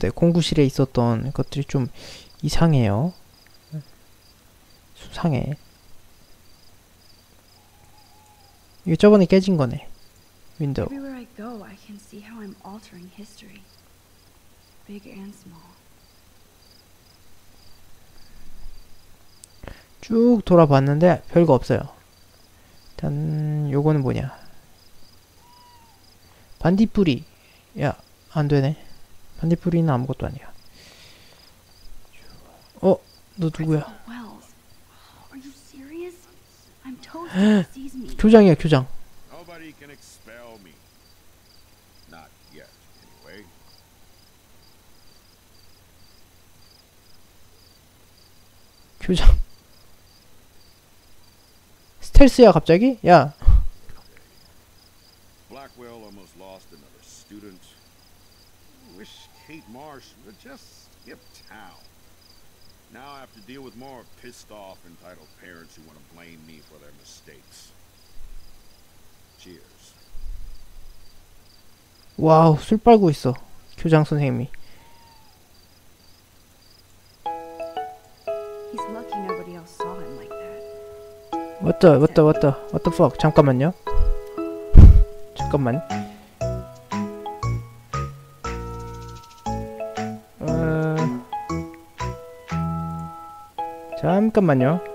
네, 공구실에 있었던 것들이 좀 이상해요. 수상해. 이게 저번에 깨진 거네. 윈도우. Everywhere I go, I can see how I'm altering history. Big and small. 쭉 돌아봤는데 별거 없어요. 일단 요거는 뭐냐? 반딧불이. 야, 안 되네. 반딧불이는 아무것도 아니야. 어, 너 누구야? Oh. 교장이야, 교장. Nobody can expel me. Not yet, anyway. 교장. 스텔스야, 갑자기? 야, Blackwell almost lost another student. Wish Kate Marsh would just skip town. Now I have to deal with more pissed off entitled parents who want to blame me for their mistakes. Cheers. 와우, 술 빨고 있어. 교장 선생님이. He's lucky nobody else saw him like that. 왔다, 왔다, 왔다. What the fuck? 잠깐만요. 잠깐만. 잠깐만요.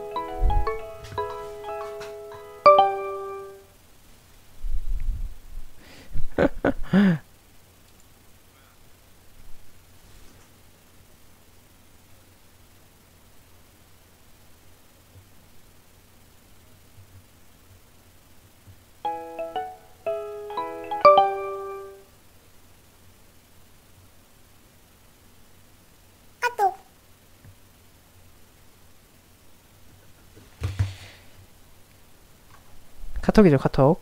카톡이죠, 카톡.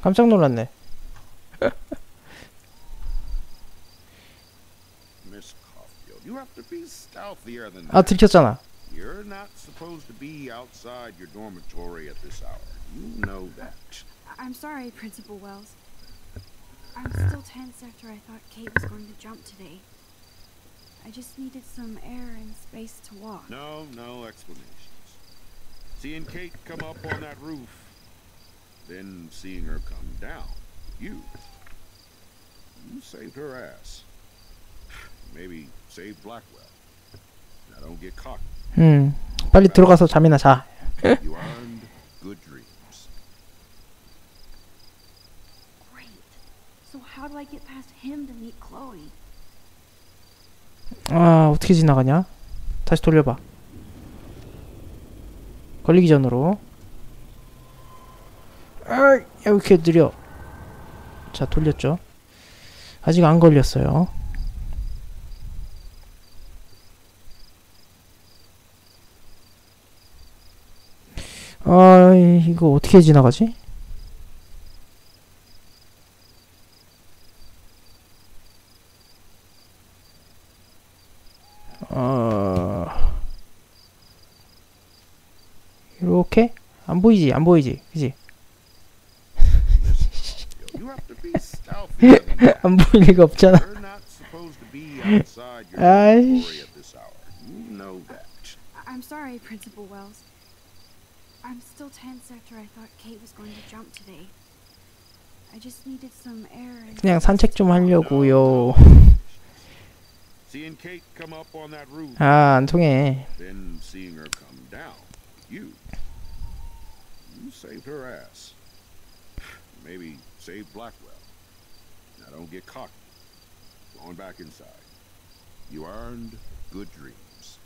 깜짝 놀랐네. 아. 들켰잖아. You're not supposed to be outside your dormitory at this hour. You know that. I'm sorry, Principal Wells. I'm still tense after I thought Kate was going to jump today. I just needed some air and space to walk. No, no explanations. Seeing Kate come up on that roof, then seeing her come down. You. You saved her ass. Maybe save Blackwell. Now don't get cocky. 음, 빨리 들어가서 잠이나 자. You earned good dreams. Great. So how do I get past him to meet Chloe? 아, 어떻게 지나가냐? 다시 돌려봐. 걸리기 전으로. 아, 이렇게 느려? 자, 돌렸죠. 아직 안 걸렸어요. 아, 이거 어떻게 지나가지? 어... 이렇게 안 보이지 안 보이지 그지. 안 보일 리가 없잖아 You're not supposed to be outside your Ay. dormitory at this hour. You know that. I- I'm sorry, Principal Wells. I'm still tense after I thought Kate was going to jump today. I just needed some air 그냥 산책 좀 하려고요 Seeing Kate come up on that roof, 아 안 통해 then seeing her come down. You. You saved her ass. Maybe save Blackwell. Now don't get cocky. Going back inside. You earned good dreams.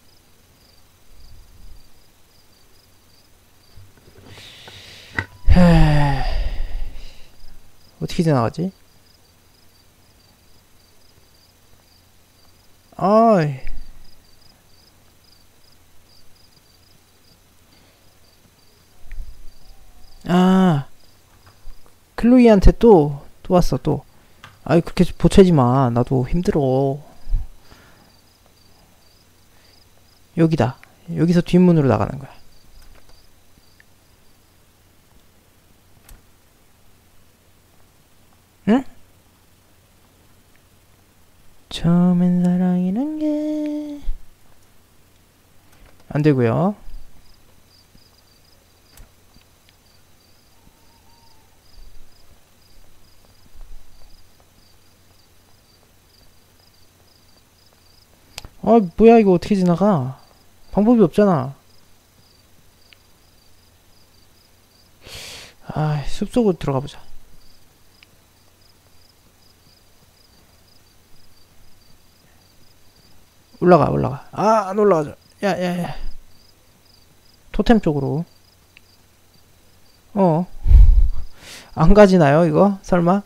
어떻게 지나가지? 아이 클로이한테 또, 또 왔어, 또. 아이, 그렇게 보채지 마. 나도 힘들어. 여기다. 여기서 뒷문으로 나가는 거야. 응? 처음엔 사랑이란 게 안 되고요. 아 뭐야 이거 어떻게 지나가? 방법이 없잖아. 아 숲속으로 들어가 보자. 올라가 올라가. 아 안 올라가죠. 야야야. 토템 쪽으로. 어. 안 가지나요 이거? 설마?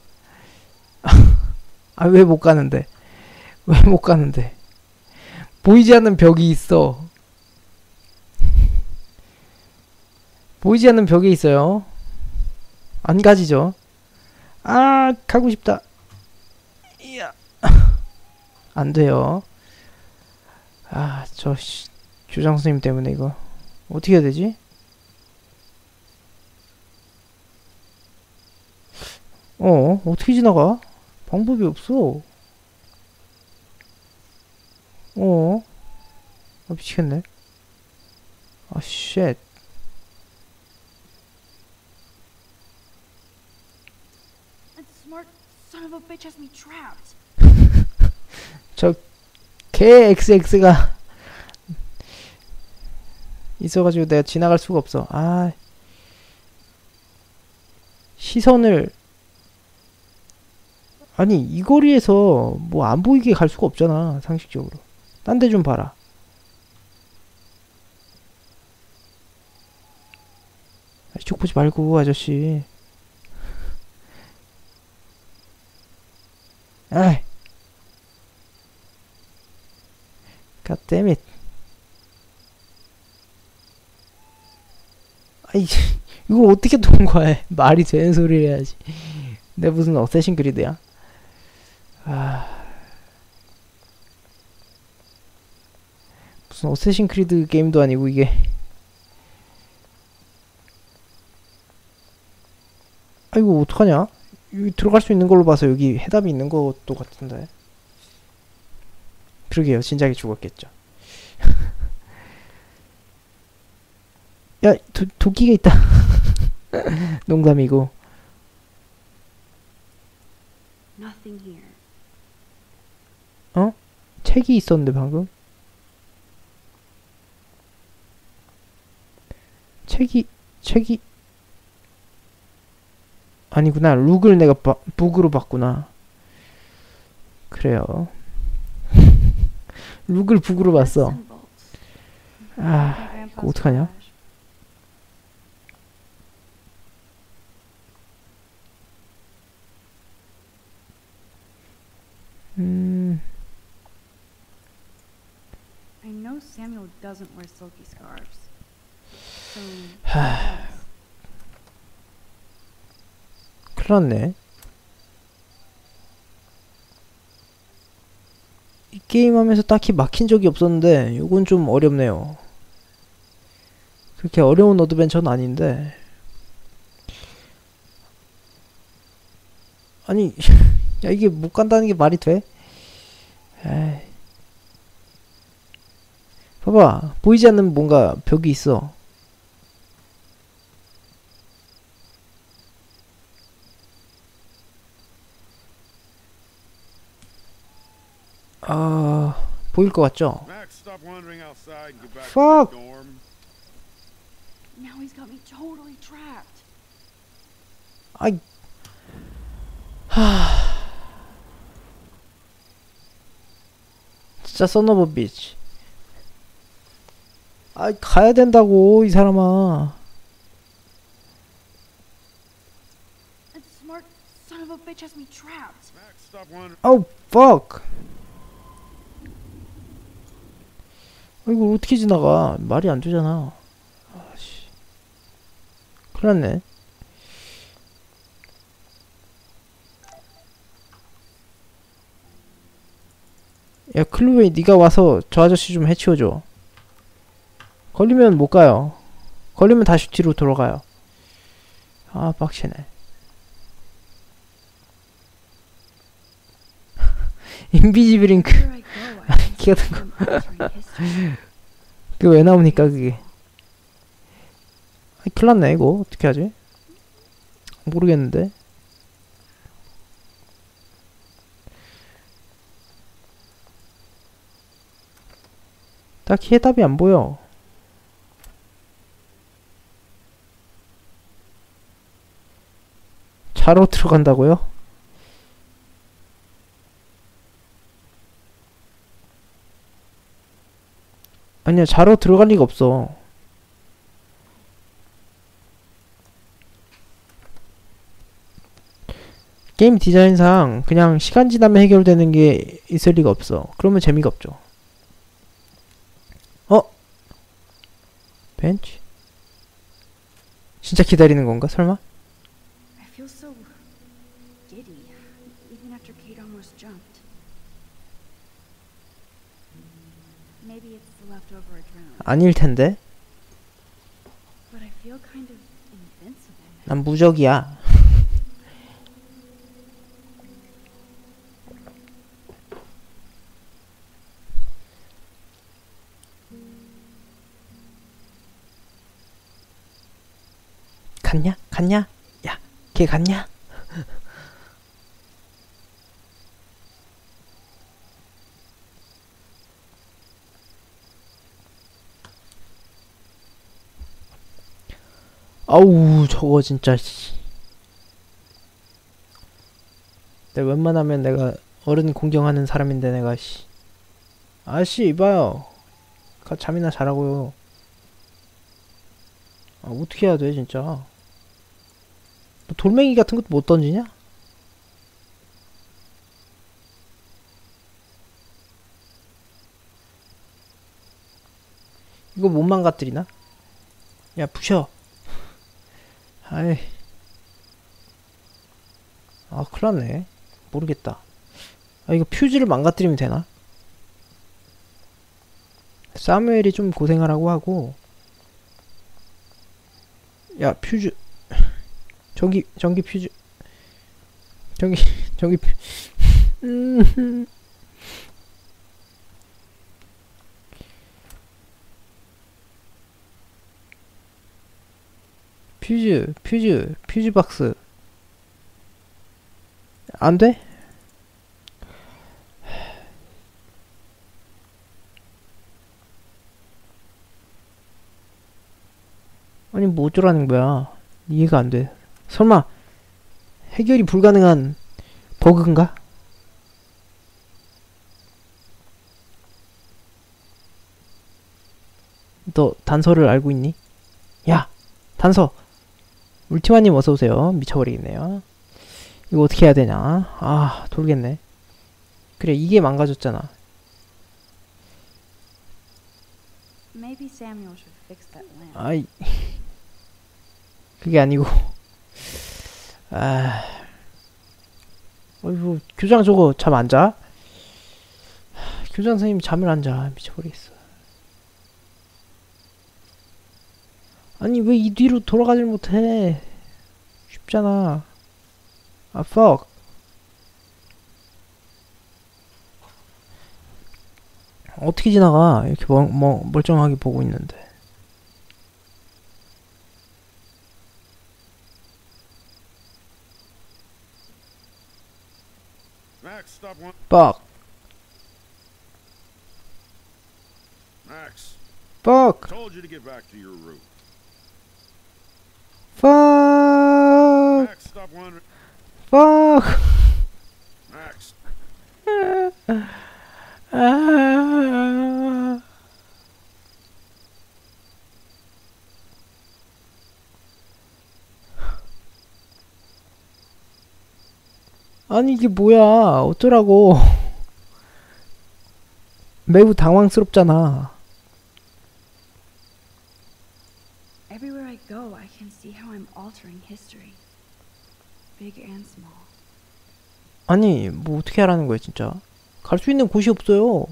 아 왜 못 가는데? 왜 못 가는데 보이지 않는 벽이 있어 보이지 않는 벽에 있어요 안 가지죠 아 가고 싶다 이야 안 돼요 아, 저, 씨, 교장 선생님 때문에 이거. 어떻게 해야 되지? 어, 어떻게 지나가? 방법이 없어. 어, 아, 미치겠네. 아, 쉣. Trapped. 개 XX가 있어가지고 내가 지나갈 수가 없어. 아, 시선을 아니 이 거리에서 뭐 안 보이게 갈 수가 없잖아 상식적으로. 딴 데 좀 봐라. 아, 이쪽 보지 말고 아저씨. 아이. God damn it. 아이, 이거 어떻게 통과해? 말이 되는 소리를 해야지. 내 무슨 어쌔신 그리드야? 아. 무슨 어쌔신 크리드 게임도 아니고 이게. 아, 이거 어떡하냐? 여기 들어갈 수 있는 걸로 봐서 여기 해답이 있는 것도 같은데. 그러게요. 진작에 죽었겠죠. 야, 도, 도끼가 있다. 농담이고. Here. 책이 있었는데 방금. 책이 책이 아니구나. 룩을 내가 바, 북으로 봤구나. 그래요. 룩을 북으로 봤어. 아, 이거 어떡하냐? 음, I know Samuel doesn't wear silky scarves. 하. 큰일 났네. 이 게임 하면서 딱히 막힌 적이 없었는데, 요건 좀 어렵네요. 그렇게 어려운 어드벤처는 아닌데. 아니, 야, 이게 못 간다는 게 말이 돼? 에이. 봐봐. 보이지 않는 뭔가 벽이 있어. 아, 보일 것 같죠? Max, stop wandering outside and get back Fuck. to your dorm. Now he's got me totally trapped. 아이. 하. 진짜 써너버 비치. 아, 가야 된다고 이 사람아. That smart son of a bitch has me trapped. Max, stop wandering. 아우, fuck. 아, 이걸 어떻게 지나가? 말이 안 되잖아. 아씨. 큰일 났네. 야, 클로웨이, 네가 와서 저 아저씨 좀 해치워줘. 걸리면 못 가요. 걸리면 다시 뒤로 돌아가요. 아, 빡치네. 인비지블 잉크 I'm altering history. 그게 왜 나옵니까 그게? 아, 큰일 났네 이거. 어떻게 하지? 모르겠는데. 딱히 해답이 안 보여. 자로 들어간다고요? 아니야 자로 들어갈 리가 없어 게임 디자인상 그냥 시간 지나면 해결되는 게 있을 리가 없어 그러면 재미가 없죠 어? 벤치? 진짜 기다리는 건가 설마? I feel so giddy, even after Kate almost jumped. Maybe it's the leftover adrenaline, 아닐 텐데. 난 무적이야 갔냐? 갔냐? 야, 걔 갔냐? 아우 저거 진짜 씨. 내가 웬만하면 내가 어른 공경하는 사람인데 내가 씨 아씨 이봐요 가 잠이나 자라고요 아 어떻게 해야 돼 진짜 너 돌멩이 같은 것도 못 던지냐? 이거 못 망가뜨리나? 야 부셔 아이. 아 큰일났네. 모르겠다. 아 이거 퓨즈를 망가뜨리면 되나? 사무엘이 좀 고생하라고 하고. 야 퓨즈. 전기 전기 퓨즈. 전기 전기 퓨 음. 퓨즈 퓨즈 퓨즈 박스 안 돼? 아니 뭐 어쩌라는 거야 이해가 안 돼 설마 해결이 불가능한 버그인가? 너 단서를 알고 있니? 야 단서 울티마님 어서오세요. 미쳐버리겠네요. 이거 어떻게 해야 되냐? 아 돌겠네. 그래 이게 망가졌잖아. 아이 그게 아니고. 아 어이구 교장 저거 잠 안 자? 교장 선생님 잠을 안 자. 미쳐버리겠어 아니 왜 이 뒤로 돌아가질 못해 쉽잖아 아 fuck 어떻게 지나가 이렇게 멀, 멀, 멀쩡하게 보고 있는데 fuck fuck told you to get back to your room. Fuck fuck 아... 아니 이게 뭐야 어쩌라고 매우 당황스럽잖아 Everywhere I go, I can see how I'm altering history. 아니 뭐 어떻게 하라는 거야 진짜 갈 수 있는 곳이 없어요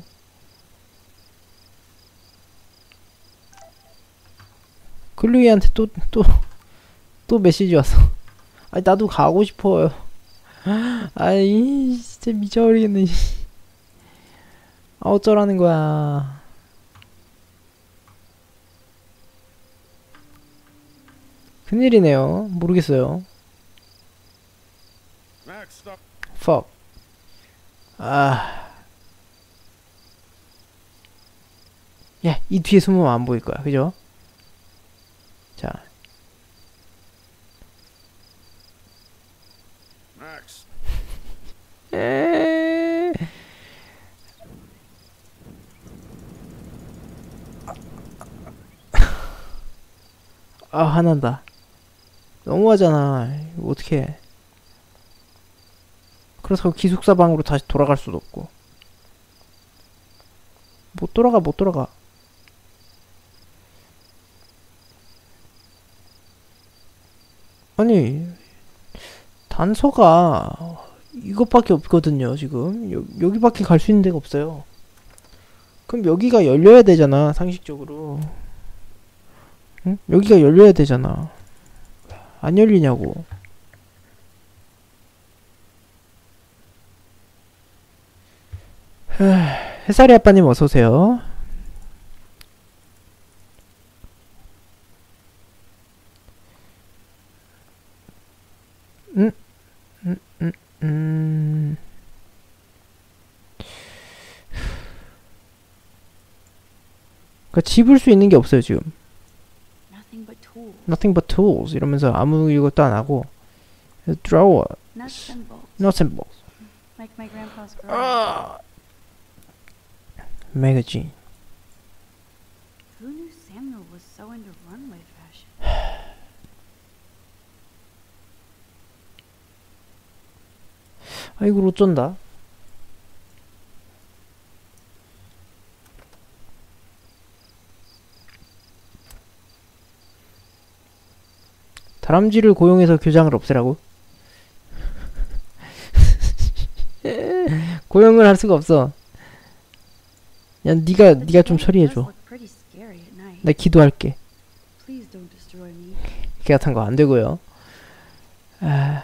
글루이한테 또 또 또 메시지 왔어 아니 나도 가고 싶어요 아이 진짜 미쳐버리겠네 아, 어쩌라는 거야. 큰일이네요. 모르겠어요. Fuck. 아. 야, 이 뒤에 숨으면 안 보일 거야. 그죠? 자. 에... 아, 화난다. 너무하잖아. 이거 어떡해. 그래서 기숙사 방으로 다시 돌아갈 수도 없고. 못 돌아가, 못 돌아가. 아니, 단서가 이것밖에 없거든요, 지금. 여, 여기밖에 갈 수 있는 데가 없어요. 그럼 여기가 열려야 되잖아, 상식적으로. 응? 여기가 열려야 되잖아. 안 열리냐고. 햇살이 아빠님 어서오세요. 음, 음, 음, 음. 그러니까 집을 수 있는 게 없어요 지금. Nothing but tools. Nothing but tools 이러면서 아무 이것도 안 하고 drawer, Nuts and bolts. nuts and bolts, Like my grandpa's garage. 아. magazine. Who knew Samuel was so into runway fashion? 아이고 어쩐다. 다람쥐를 고용해서 교장을 없애라고? 고용을 할 수가 없어. 야, 네가 네가 좀 town 처리해 does 줘. look pretty scary at night. 나 기도할게. 개 같은 거 안 되고요. 아...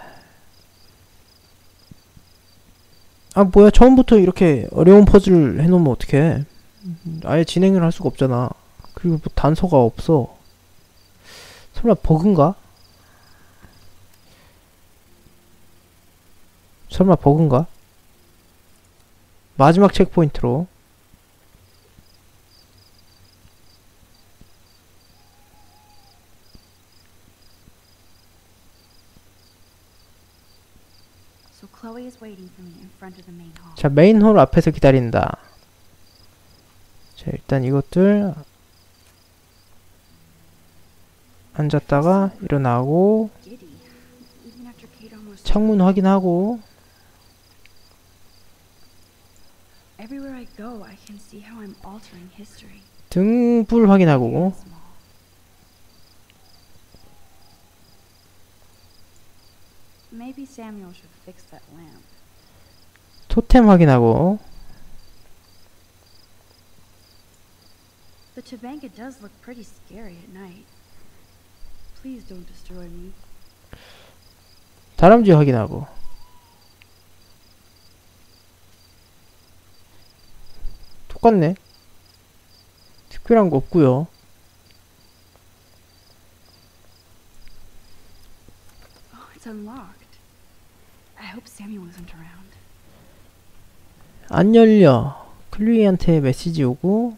아 뭐야 처음부터 이렇게 어려운 퍼즐 해놓으면 어떡해 아예 진행을 할 수가 없잖아 그리고 뭐 단서가 없어 설마 버그인가? 설마 버그인가? 마지막 체크포인트로 So Chloe is waiting for me in front of the main hall. 자 메인홀 앞에서 기다린다 자 일단 이것들 앉았다가 일어나고 창문 확인하고. 등불 확인하고. Maybe Samuel should fix that lamp. 토템 확인하고 The Tobanga does look pretty scary at night. Please don't destroy me. 다람쥐 확인하고 똑같네 특별한 거 없고요 Oh, it's unlocked. I hope Samuel isn't around. 안 열려 클리한테 메시지 오고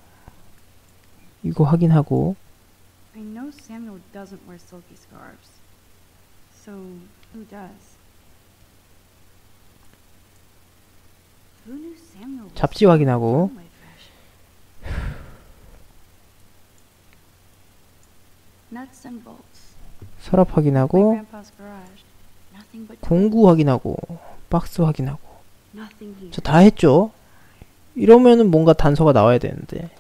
이거 확인하고 I know Samuel doesn't wear silky scarves. So, who does? Who knew Samuel was 잡지 확인하고? Nuts and bolts. 서랍 확인하고 공구 확인하고 박스 확인하고 nothing here. 저다 했죠 이러면은 뭔가 단서가 나와야 되는데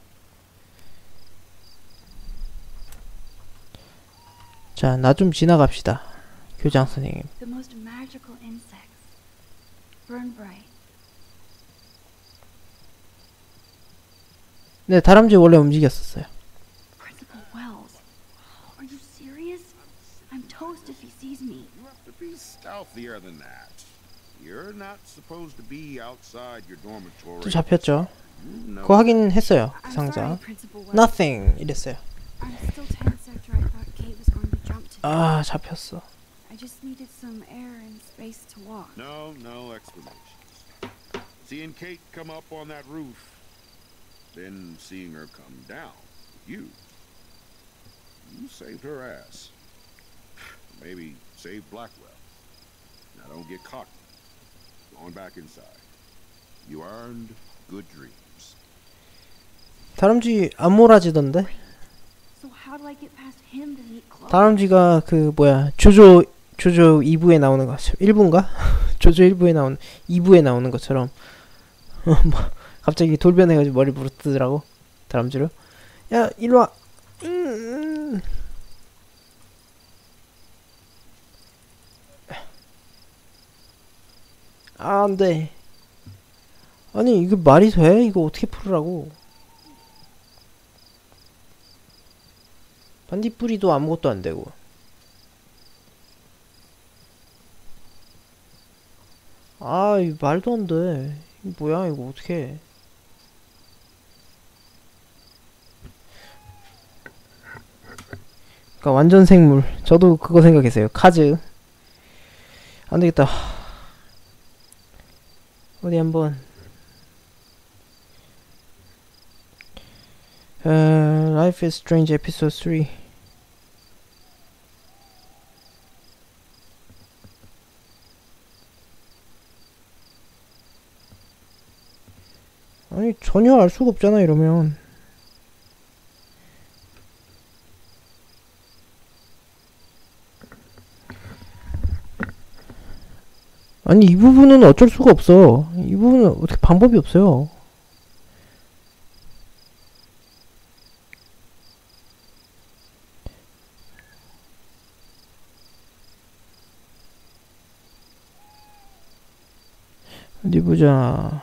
자 나 좀 지나갑시다 교장 선생님. 네 다람쥐 원래 움직였었어요 Principal Wells. Are you serious? I'm toast if he sees me. You have to be stealthier than that. You're not supposed to be outside your dormitory. 또 잡혔죠. You know 그거 확인했어요. 그 I'm 상자. sorry, Principal Wells. Nothing 이랬어요. I'm still tense after I thought Kate was going to jump today. 아 잡혔어. I just needed some air and space to walk. No, no explanations. Seeing Kate come up on that roof, then seeing her come down. You. You saved her ass. Maybe save Blackwell. Now don't get cocky. 다람쥐 안 몰아지던데? 다람쥐가 그 뭐야 조조 조조 2부에 나오는 거 1부인가? 조조 1부에 나오는 2부에 나오는 것처럼. 어, 뭐 갑자기 돌변해가지고 머리 부르뜨더라고? 다람쥐로 야 일로 와. 음, 음. 아 안 돼 아니 이거 말이 돼? 이거 어떻게 풀으라고 반딧불이도 아무것도 안 되고 아, 이 말도 안 돼. 이 뭐야, 이거 어떻게? 그러니까 완전 생물. 저도 그거 생각했어요. 카즈. 안 되겠다. 어디 한번. 어, Life is Strange Episode 3. 아니 전혀 알 수가 없잖아 이러면 아니 이 부분은 어쩔 수가 없어 이 부분은 어떻게 방법이 없어요. 어디 보자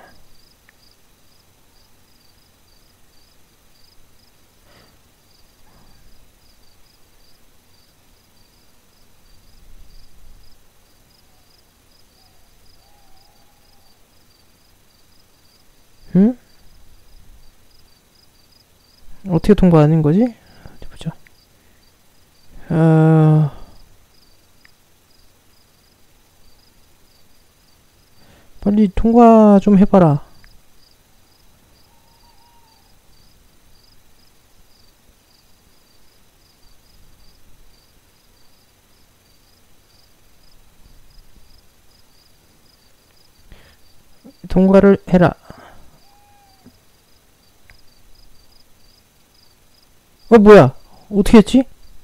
응? 어떻게 통과하는 거지? 어디 보자. 어... 빨리 통과 좀 해봐라. 통과를 해라. 어 뭐야? 어떻게 했지?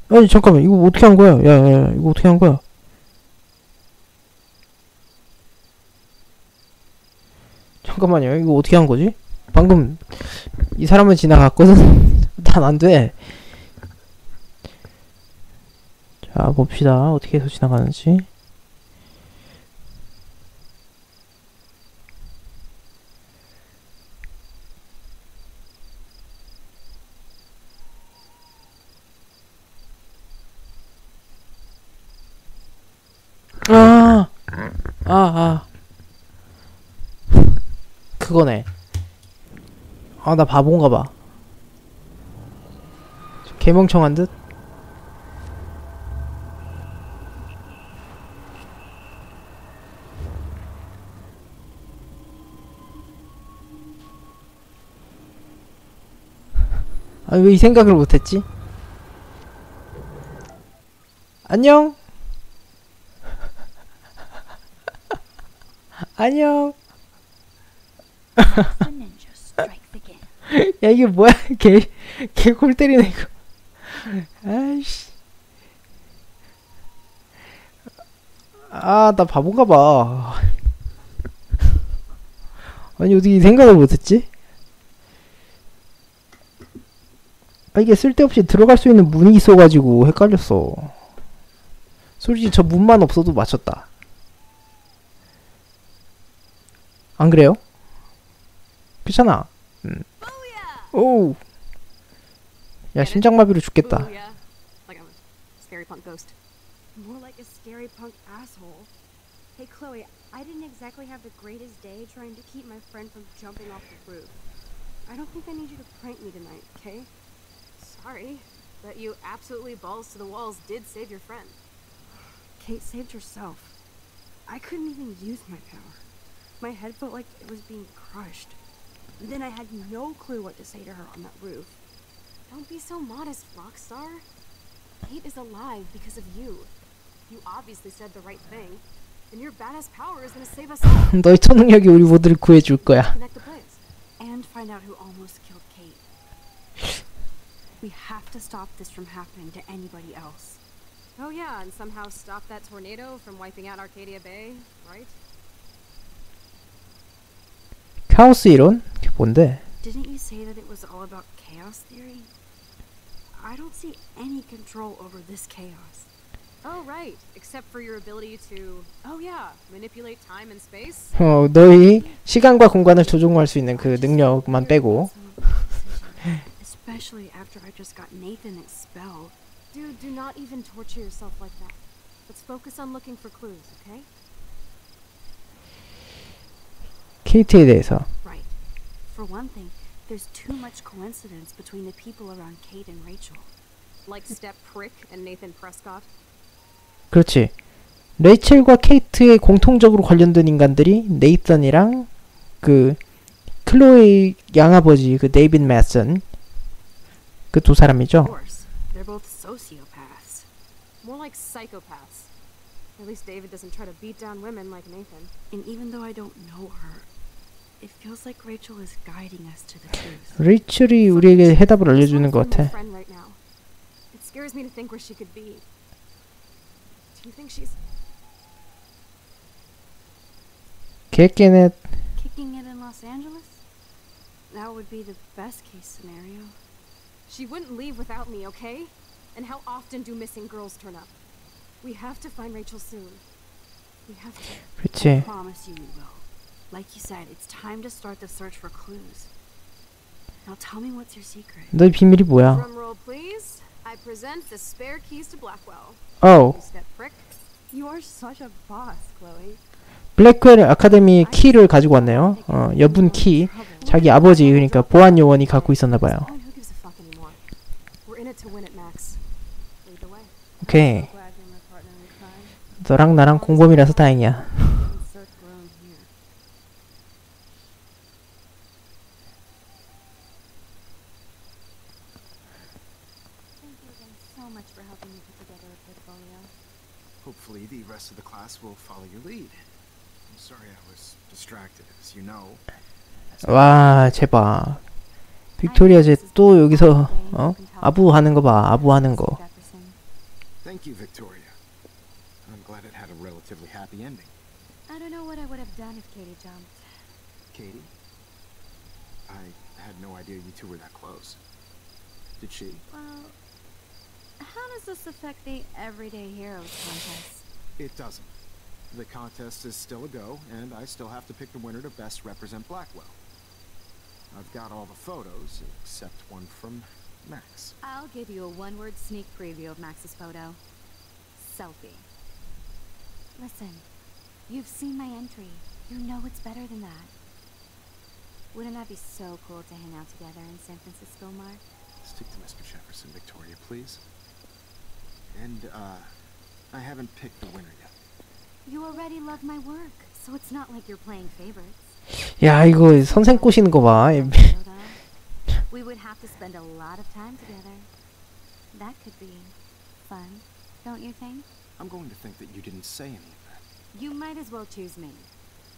아니 잠깐만. 이거 어떻게 한 거야? 야야 이거 어떻게 한 거야? 잠깐만요. 이거 어떻게 한 거지? 방금 이 사람은 지나갔거든. 난 안돼. 자 봅시다. 어떻게 해서 지나가는지 아, 아, 아. 그거네. 아, 나 바본가 봐. 개멍청한 듯? 아, 왜 이 생각을 못했지? 안녕? 안녕. 야 이게 뭐야? 개, 개골 때리네 이거. 아이씨. 아, 나 바본가 봐. 아니 어떻게 이 생각을 못했지? 아 이게 쓸데없이 들어갈 수 있는 문이 있어가지고 헷갈렸어. 솔직히 저 문만 없어도 맞췄다. 안 그래요? 그렇잖아. 음. 오. 야 심장마비로 죽겠다. Ooh, yeah. Like I'm a scary punk ghost. More like a scary punk asshole. Hey, Chloe, I didn't exactly have the greatest day trying to keep my friend from jumping off the roof. I don't think I need you to prank me tonight, okay? Sorry, but you absolutely balls to the walls did save your friend. Kate saved herself. I couldn't even use my power. My head felt like it was being crushed. And then I had no clue what to say to her on that roof. Don't be so modest, Rockstar. Kate is alive because of you. You obviously said the right thing. And your badass power is gonna save us all. 너의 초능력이 우리 모두를 구해줄 거야. Connect the blaze. And find out who almost killed Kate. We have to stop this from happening to anybody else. Oh yeah, and somehow stop that tornado from wiping out Arcadia Bay, right? 카오스 이론? 그게 뭔데? Didn't you say that it was all about chaos theory? I don't see any control over this chaos. Oh right, except for your ability to, oh yeah, manipulate time and space. 어, 너희 시간과 공간을 조종할 수 있는 그 능력만 빼고 Especially after I just got Nathan expelled. Dude, do not even torture yourself like that. Let's focus on looking for clues, okay? 케이트에 대해서 Right. For one thing, there's too much coincidence between the people around Kate and Rachel. Like Step Prick and Nathan Prescott. 그렇지. 레이첼과 케이트의 공통적으로 관련된 인간들이 네이선이랑 그 클로이 양아버지 그 데이빗 매슨 그두 Of 사람이죠. course, they're both sociopaths. More like psychopaths. At least David doesn't try to beat down women like Nathan. And even though I don't know her, it feels like Rachel is guiding us to the truth. 레이첼이 우리에게 해답을 알려주는 것 Someone's my 같아. friend right now. It scares me to think where she could be. Do you think she's 개개넷 Kicking it in Los Angeles? That would be the best case scenario. She wouldn't leave without me, okay? And how often do missing girls turn up? We have to find Rachel soon. We have to. I 그렇지. promise you we will. Like you said, it's time to start the search for clues. Now tell me what's your secret. 너희 비밀이 뭐야? Drum roll, please. I present the spare keys to Blackwell. 어, You step prick. You are such a boss, Chloe. 블랙웰 아카데미 키를 가지고 왔네요. 어, 여분 키. 자기 아버지 그러니까 보안 요원이 갖고 있었나 봐요. Oh. 오케이. 너랑 나랑 공범이라서 다행이야. 와, 제발. 빅토리아 제 또 여기서 어? 아부하는 거 봐. 아부하는 거. Thank you, Victoria. I'm glad it had a relatively happy ending. I don't know what I would have done if Katie jumped. Katie? I had no idea you two were that close. Did she? Well, how does this affect the Everyday Heroes contest? It doesn't. The contest is still a go, and I still have to pick the winner to best represent Blackwell. I've got all the photos, except one from Max. I'll give you a one word sneak preview of Max's photo. Selfie. Listen, you've seen my entry. You know it's better than that. Wouldn't that be so cool to hang out together in San Francisco, Mark? Stick to Mr. Jefferson, Victoria, please. And, uh, I haven't picked the winner yet. You already love my work, so it's not like you're playing favorites. 야, 이거 선생 꼬시는 거 봐. That photo, we would have to spend a lot of time together. That could be fun, don't you think? I'm going to think that you didn't say any of that. You might as well choose me.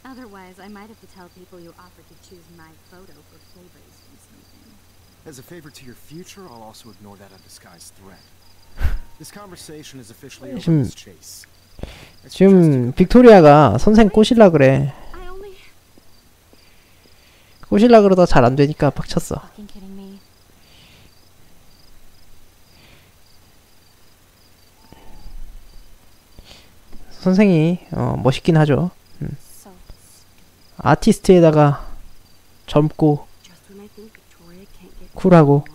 Otherwise, I might have to tell people you offered to choose my photo for favors from something. As a favor to your future, I'll also ignore that undisguised threat. This conversation is officially over, 지금- Chase. 빅토리아가 선생 꼬실라 그래. 꼬실라 그러다 잘 안 되니까 빡쳤어. 선생이 어, 멋있긴 하죠. So, 아티스트에다가 젊고 쿨하고